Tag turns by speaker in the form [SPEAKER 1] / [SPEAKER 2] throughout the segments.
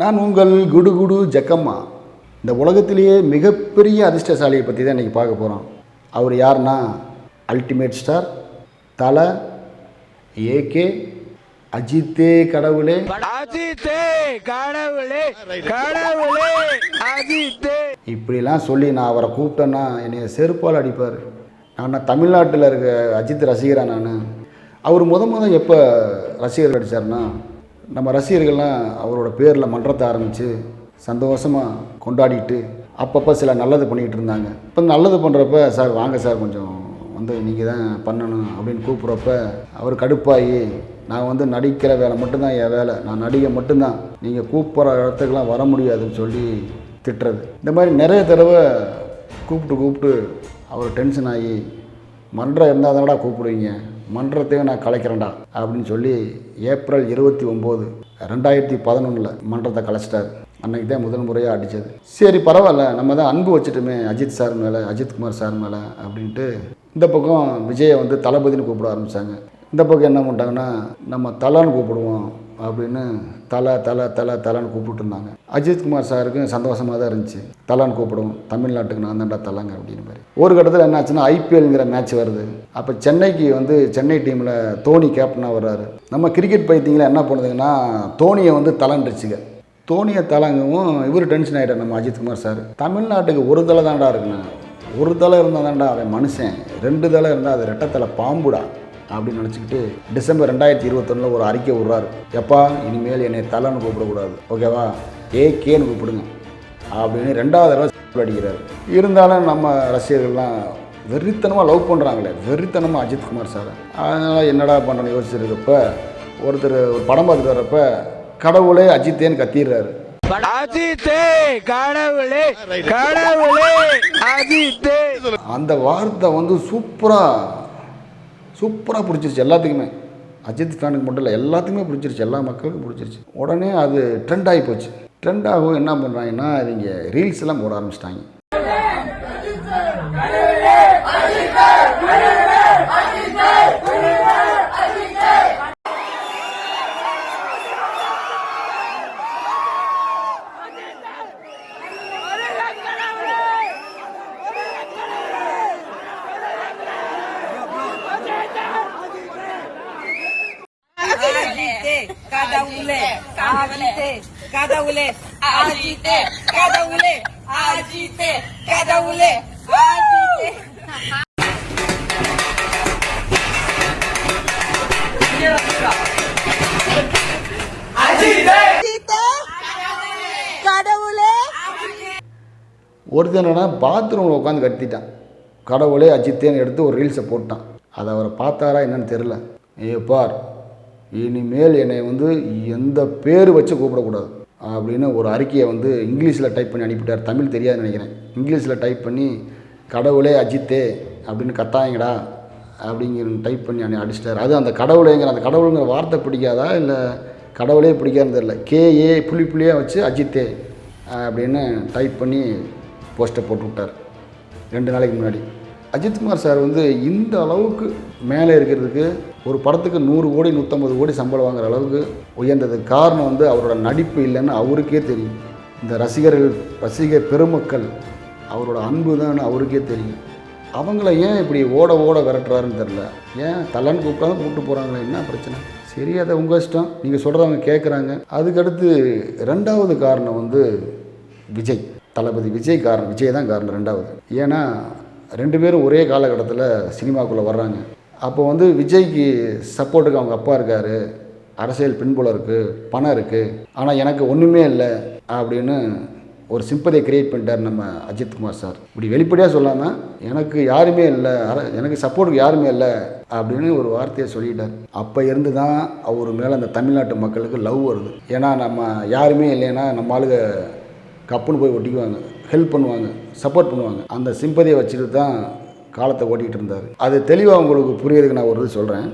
[SPEAKER 1] நான் உங்கள் குடு குடு ஜக்கம்மா. இந்த உலகத்திலேயே மிகப்பெரிய அதிர்ஷ்டசாலியை பற்றி தான் இன்றைக்கி பார்க்க போகிறோம் அவர் யாருன்னா? அல்டிமேட் ஸ்டார் தலை ஏகே அஜித்தே கடவுளே.
[SPEAKER 2] அஜித்தே கடவுளே கடவுளே அஜித்தே.
[SPEAKER 1] இப்படிலாம் சொல்லி நான் அவரை கூப்பிட்டேன்னா என்னை செருப்பால் அடிப்பார். நான் தமிழ்நாட்டில் இருக்க அஜித் ரசிகரா நான்? அவர் முத முத எப்போ ரசிகர்கள் அடித்தார்னா நம்ம ரசிகர்கள்லாம் அவரோட பேரில் மன்றத்தை ஆரம்பித்து சந்தோஷமாக கொண்டாடிட்டு அப்பப்போ சில நல்லது பண்ணிகிட்டு இருந்தாங்க. இப்போ நல்லது பண்ணுறப்ப சார் வாங்க சார் கொஞ்சம் வந்து நீங்கள் தான் பண்ணணும் அப்படின்னு கூப்பிட்றப்ப அவர் கடுப்பாகி நான் வந்து நடிக்கிற வேலை மட்டும்தான் என் வேலை. நான் நடிகை மட்டும்தான். நீங்கள் கூப்பிட்ற இடத்துக்குலாம் வர முடியாதுன்னு சொல்லி திட்டுறது. இந்த மாதிரி நிறைய தடவை கூப்பிட்டு கூப்பிட்டு அவர் டென்ஷன் ஆகி மன்றம் இருந்தால் தானடா கூப்பிடுவீங்க? மன்றத்தையும் நான் கலைக்கிறேன்டா அப்படின்னு சொல்லி ஏப்ரல் இருபத்தி ஒம்பது ரெண்டாயிரத்தி பதினொன்றில் மன்றத்தை கலைச்சிட்டார். அன்னைக்கு தான் முதல் முறையாக அடித்தது சரி பரவாயில்ல. நம்ம தான் அன்பு வச்சுட்டுமே அஜித் சார் மேலே அஜித் குமார் சார் மேலே அப்படின்ட்டு இந்த பக்கம் விஜயை வந்து தளபதினு கூப்பிட ஆரம்பித்தாங்க இந்த பக்கம் என்ன பண்ணிட்டாங்கன்னா நம்ம தலான்னு கூப்பிடுவோம். அப்படின்னு தலை தலை தலை தலைன்னு கூப்பிட்டு இருந்தாங்க. சாருக்கும் சந்தோஷமாக தான் இருந்துச்சு. தலைன்னு கூப்பிடுவோம் தமிழ்நாட்டுக்கு நான் தான்டா தலைங்க அப்படின்னு மாதிரி ஒரு கட்டத்தில் என்னாச்சுன்னா ஐபிஎல்ங்கிற மேட்ச் வருது. அப்போ சென்னைக்கு வந்து சென்னை டீமில் தோனி கேப்டனாக வர்றாரு. நம்ம கிரிக்கெட் பைத்தியங்களை என்ன பண்ணுதுங்கன்னா தோனியை வந்து தலைன்றுச்சுங்க. தோனியை தலைங்கவும் இவர் டென்ஷன் ஆகிட்டார் நம்ம அஜித்குமார் சார். தமிழ்நாட்டுக்கு ஒரு தலை தாண்டா இருக்குண்ணா ஒரு தலை இருந்தால் தாண்டா அவன் மனுஷன். ரெண்டு தலை இருந்தால் அது ரெட்டத்தலை பாம்புடா. அப்படின்னு நினச்சிக்கிட்டு டிசம்பர் ரெண்டாயிரத்தி இருபத்தொன்னில் ஒரு அறிக்கை விட்றாரு. எப்பா இனிமேல் என்னை தலைன்னு கூப்பிடக்கூடாது. ஓகேவா? ஏகேன்னு கூப்பிடுங்க. அப்படின்னு ரெண்டாவது தடவை அடிக்கிறார். இருந்தாலும் நம்ம ரசிகர்கள்லாம் வெறித்தனமாக லவ் பண்ணுறாங்களே வெறித்தனமாக அஜித் குமார் சார். அதனால் என்னடா பண்ணுறேன்னு யோசிச்சிருக்கப்ப ஒருத்தர் ஒரு படம் பார்த்துட்டு வர்றப்ப கடவுளே அஜித்தேன்னு கத்திடுறாரு. அந்த வார்த்தை வந்து சூப்பராக சூப்பராக பிடிச்சிருச்சு எல்லாத்துக்குமே அஜித் ஃபேனுக்கு மட்டும் இல்லை எல்லாத்துக்குமே பிடிச்சிருச்சு எல்லா மக்களுக்கும் பிடிச்சிருச்சு உடனே அது ட்ரெண்ட் ஆகி போச்சு ட்ரெண்ட் ஆகும் என்ன பண்ணுறாங்கன்னா இவங்க ரீல்ஸ் எல்லாம் போட ஆரம்பிச்சிட்டாங்க
[SPEAKER 3] Agite, கடவுளே agite, கடவுளே agite, கடவுளே agite, கடவுளே கடவுளே.
[SPEAKER 1] ஒருத்தன் என்னன்னா பாத்ரூமில் உட்காந்து கத்திட்டான். கடவுளே அஜித்தேன்னு எடுத்து ஒரு ரீல்ஸை போட்டான். அதை அவரை பார்த்தாரா என்னன்னு தெரில ஏ பார். இனிமேல் என்னை வந்து எந்த பேர் வச்சு கூப்பிடக்கூடாது. அப்படின்னு ஒரு அறிக்கையை வந்து இங்கிலீஷில் டைப் பண்ணி அனுப்பிட்டார். தமிழ் தெரியாதுன்னு நினைக்கிறேன். இங்கிலீஷில் டைப் பண்ணி கடவுளே அஜித்தே அப்படின்னு கத்தாயங்கடா அப்படிங்கிற டைப் பண்ணி அனு அடிச்சிட்டார். அது அந்த கடவுளேங்கிற அந்த கடவுளுங்கிற வார்த்தை பிடிக்காதா? இல்லை கடவுளே பிடிக்காதுன்னு தெரில கேஏ புள்ளி புள்ளியாக வச்சு அஜித்தே அப்படின்னு டைப் பண்ணி போஸ்டர் போட்டு விட்டார் ரெண்டு நாளைக்கு முன்னாடி. அஜித்குமார் சார் வந்து இந்த அளவுக்கு மேலே இருக்கிறதுக்கு ஒரு படத்துக்கு நூறு கோடி நூற்றம்பது கோடி சம்பளம் வாங்குற அளவுக்கு உயர்ந்ததுக்கு காரணம் வந்து அவரோட நடிப்பு இல்லைன்னு அவருக்கே தெரியும். இந்த ரசிகர்கள் ரசிகர் பெருமக்கள் அவரோட அன்பு தான் அவருக்கே தெரியும். அவங்கள ஏன் இப்படி ஓட ஓட விரட்டுறாருன்னு தெரில ஏன் தலன்னு கூப்பிட்டாலும் கூப்பிட்டு போகிறாங்களே என்ன பிரச்சனை? சரி அதை உங்கள் இஷ்டம். நீங்கள் சொல்கிறவங்க கேட்குறாங்க அதுக்கடுத்து ரெண்டாவது காரணம் வந்து விஜய். தளபதி விஜய் காரணம் விஜய் தான் காரணம் ரெண்டாவது ஏன்னா ரெண்டு பேரும் ஒரே காலகட்டத்தில் சினிமாக்குள்ளே வர்றாங்க. அப்போ வந்து விஜய்க்கு சப்போர்ட்டுக்கு அவங்க அப்பா இருக்கார். அரசியல் பின்புலம் இருக்குது பணம் இருக்குது ஆனால் எனக்கு ஒன்றுமே இல்லை அப்படின்னு ஒரு சிம்பதியை கிரியேட் பண்ணிட்டார் நம்ம அஜித் குமார் சார். இப்படி வெளிப்படையாக சொல்லாமல் எனக்கு யாருமே இல்லை எனக்கு சப்போர்ட்டுக்கு யாருமே இல்லை அப்படின்னு ஒரு வார்த்தையை சொல்லிட்டார். அப்போ இருந்து தான் அவர் மேலே அந்த தமிழ்நாட்டு மக்களுக்கு லவ் வருது. ஏன்னா நம்ம யாருமே இல்லைன்னா நம்ம ஆளுக கப்புன்னு போய் ஒட்டிக்குவாங்க. ஹெல்ப் பண்ணுவாங்க சப்போர்ட் பண்ணுவாங்க. அந்த சிம்பதியை வச்சுட்டு தான் காலத்தை ஓட்டிகிட்டு இருந்தார். அது தெளிவாக உங்களுக்கு புரியறதுக்கு நான் ஒரு இது சொல்கிறேன்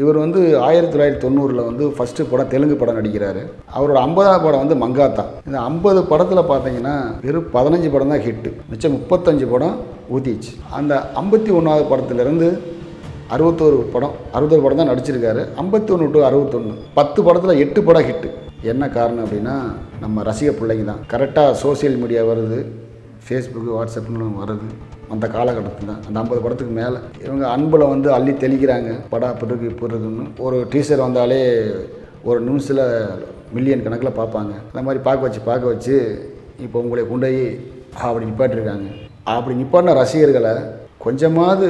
[SPEAKER 1] இவர் வந்து ஆயிரத்தி தொள்ளாயிரத்தி தொண்ணூறில் வந்து ஃபஸ்ட்டு படம் தெலுங்கு படம் நடிக்கிறாரு. அவரோட ஐம்பதாவது படம் வந்து மங்காத்தா. இந்த ஐம்பது படத்தில் பார்த்தீங்கன்னா வெறும் பதினஞ்சு படம் தான் ஹிட்டு மிச்சம் முப்பத்தஞ்சு படம் ஊற்றிச்சு அந்த ஐம்பத்தி ஒன்றாவது படத்துலேருந்து அறுபத்தோரு படம் அறுபத்தோரு படம் தான் நடிச்சிருக்காரு. ஐம்பத்தி ஒன்று டு அறுபத்தொன்று பத்து படத்தில் எட்டு படம் ஹிட்டு என்ன காரணம் அப்படின்னா நம்ம ரசிக பிள்ளைங்க தான். கரெக்டாக சோஷியல் மீடியா வருது ஃபேஸ்புக்கு வாட்ஸ்அப்னு வருது. அந்த காலகட்டத்தில் தான் அந்த ஐம்பது படத்துக்கு மேலே. இவங்க அன்பில் வந்து அள்ளி தெளிக்கிறாங்க. படம் பிறகு இருக்கு இப்படி இருக்குன்னு ஒரு டீசர் வந்தாலே ஒரு நிமிஷத்தில் மில்லியன் கணக்கில் பார்ப்பாங்க. அந்த மாதிரி பார்க்க வச்சு பார்க்க வச்சு இப்போ உங்களை கொண்டு போய் அப்படி நிப்பாட்டிருக்காங்க. அப்படி நிப்பாட்டின ரசிகர்களை கொஞ்சமாவது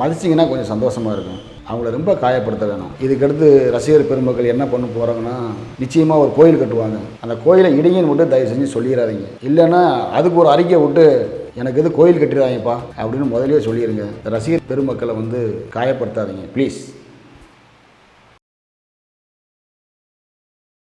[SPEAKER 1] மதிச்சிங்கன்னா கொஞ்சம் சந்தோஷமாக இருக்கும். அவங்கள ரொம்ப காயப்படுத்த வேணும். இதுக்கடுத்து ரசிகர் பெருமக்கள் என்ன பண்ண போகிறாங்கன்னா நிச்சயமாக ஒரு கோயில் கட்டுவாங்க. அந்த கோயிலை இடிங்கன்னு மட்டும் தயவு செஞ்சு சொல்லிடாதீங்க இல்லைன்னா அதுக்கு ஒரு அறிக்கை விட்டு எனக்கு இது கோயில் கட்டிடாதீங்கப்பா அப்படின்னு முதலே சொல்லிடுங்க ரசிகர் பெருமக்களை வந்து காயப்படுத்தாதீங்க ப்ளீஸ்